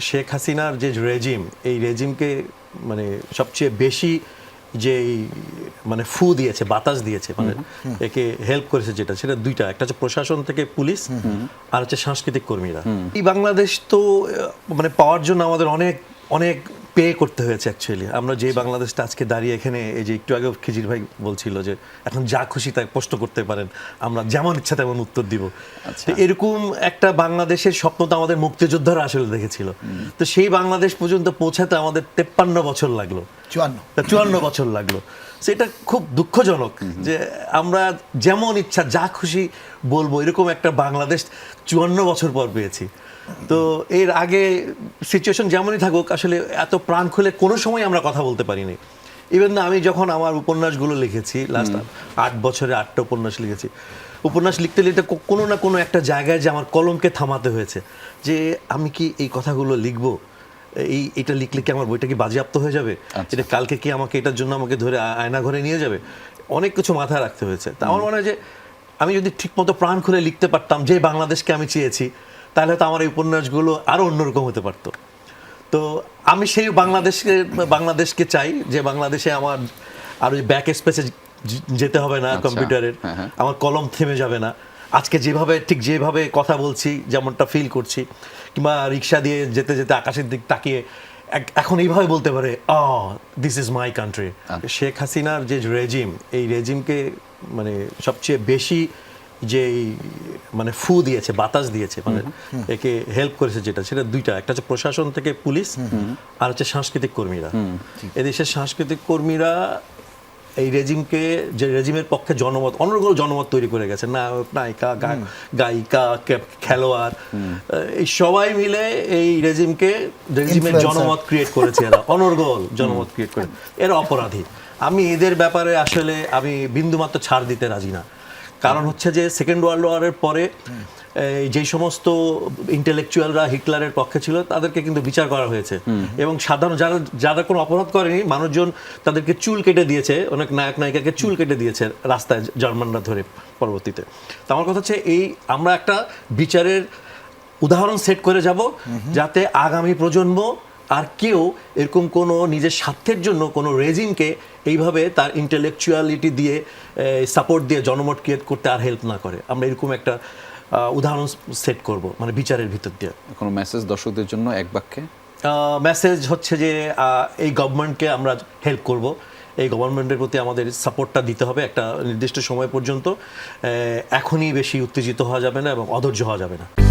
শেখ হাসিনার যে রেজিম এই রেজিমকে মানে সবচেয়ে বেশি যে মানে ফু দিয়েছে বাতাস দিয়েছে মানে একে হেল্প করেছে যেটা সেটা দুইটা। একটা হচ্ছে প্রশাসন থেকে পুলিশ আর হচ্ছে সাংস্কৃতিক কর্মীরা। এই বাংলাদেশ তো মানে পাওয়ার জন্য আমাদের অনেক অনেক পে করতে হয়েছে অ্যাকচুয়ালি আমরা যে বাংলাদেশটা আজকে দাঁড়িয়ে এখানে এই যে একটু আগে খিজির ভাই বলছিল যে এখন যা খুশি তাই প্রশ্ন করতে পারেন আমরা যেমন ইচ্ছা তেমন উত্তর দিব। এরকম একটা বাংলাদেশের স্বপ্ন তো আমাদের মুক্তিযোদ্ধারা আসলে দেখেছিল। তো সেই বাংলাদেশ পর্যন্ত পৌঁছাতে আমাদের তেপ্পান্ন বছর লাগল। চুয়ান্ন। চুয়ান্ন বছর লাগল। সেটা খুব দুঃখজনক যে আমরা যেমন ইচ্ছা যা খুশি বলব এরকম একটা বাংলাদেশ চুয়ান্ন বছর পর পেয়েছি। তো এর আগে সিচুয়েশন যেমনই থাকুক আসলে এত প্রাণ খুলে কোনো সময় আমরা কথা বলতে পারিনি। ইভেন না আমি যখন আমার উপন্যাসগুলো লিখেছি লাস্ট আট বছরে আটটা উপন্যাস লিখেছি উপন্যাস লিখতে লিখতে কোনো না কোনো একটা জায়গায় যে আমার কলমকে থামাতে হয়েছে যে আমি কি এই কথাগুলো লিখব? এই এটা লিখলে কি আমার বইটা কি বাজেয়াপ্ত হয়ে যাবে? এটা কালকে কি আমাকে এটার জন্য আমাকে ধরে আয়না ঘরে নিয়ে যাবে? অনেক কিছু মাথায় রাখতে হয়েছে। তা আমার মনে হয় যে আমি যদি ঠিকমতো প্রাণ খুলে লিখতে পারতাম যে বাংলাদেশকে আমি চেয়েছি তাহলে তো আমার এই উপন্যাসগুলো আরও অন্যরকম হতে পারতো। তো আমি সেই বাংলাদেশকে বাংলাদেশকে চাই যে বাংলাদেশে আমার আর ওই ব্যাক স্পেসে যেতে হবে না কম্পিউটারের। হ্যাঁ, হ্যাঁ। আমার কলম থেমে যাবে না। আজকে যেভাবে ঠিক যেভাবে কথা বলছি যেমনটা ফিল করছি কিংবা রিক্সা দিয়ে যেতে যেতে আকাশের দিক তাকিয়ে এখন এইভাবে বলতে পারে অ this is my country Sheikh হাসিনার যে রেজিম এই রেজিমকে মানে সবচেয়ে বেশি যে মানে ফু দিয়েছে বাতাস দিয়েছে মানে একে হেল্প করেছে যেটা সেটা দুইটা। একটা হচ্ছে প্রশাসন থেকে পুলিশ আর হচ্ছে সাংস্কৃতিক কর্মীরা। এদেশের সাংস্কৃতিক কর্মীরা এই রেজিমকে যে রেজিমের পক্ষে জনমত অনর্গল জনমত তৈরি করে গেছে। নায়ক নায়িকা গায়িকা খেলোয়াড় এই সবাই মিলে এই রেজিমকে রেজিমের জনমত ক্রিয়েট করেছে এরা। অনর্গল জনমত ক্রিয়েট করে। এরা অপরাধী। আমি এদের ব্যাপারে আসলে আমি বিন্দুমাত্র ছাড় দিতে রাজি না। কারণ হচ্ছে যে সেকেন্ড ওয়ার্ল্ড ওয়ারের পরে এই যেই সমস্ত ইন্টেলেকচুয়ালরা হিটলারের পক্ষে ছিল তাদেরকে কিন্তু বিচার করা হয়েছে। এবং সাধারণ যারা যারা কোনো অপরাধ করেনি মানুষজন তাদেরকে চুল কেটে দিয়েছে অনেক নায়ক নায়িকাকে চুল কেটে দিয়েছে রাস্তায় জার্মানরা ধরে পরবর্তীতে। তো আমার কথা হচ্ছে এই আমরা একটা বিচারের উদাহরণ সেট করে যাব যাতে আগামী প্রজন্ম আর কেউ এরকম কোনো নিজের স্বার্থের জন্য কোনো রেজিমকে এইভাবে তার ইন্টেলেকচুয়ালিটি দিয়ে সাপোর্ট দিয়ে জনমত ক্রিয়েট করতে আর হেল্প না করে। আমরা এরকম একটা উদাহরণ সেট করব মানে বিচারের ভিতর দিয়ে। কোনো মেসেজ দর্শকদের জন্য এক বাক্যে? মেসেজ হচ্ছে যে এই গভর্নমেন্টকে আমরা হেল্প করব। এই গভর্নমেন্টের প্রতি আমাদের সাপোর্টটা দিতে হবে একটা নির্দিষ্ট সময় পর্যন্ত। এখনই বেশি উত্তেজিত হওয়া যাবে না এবং অধৈর্য হওয়া যাবে না।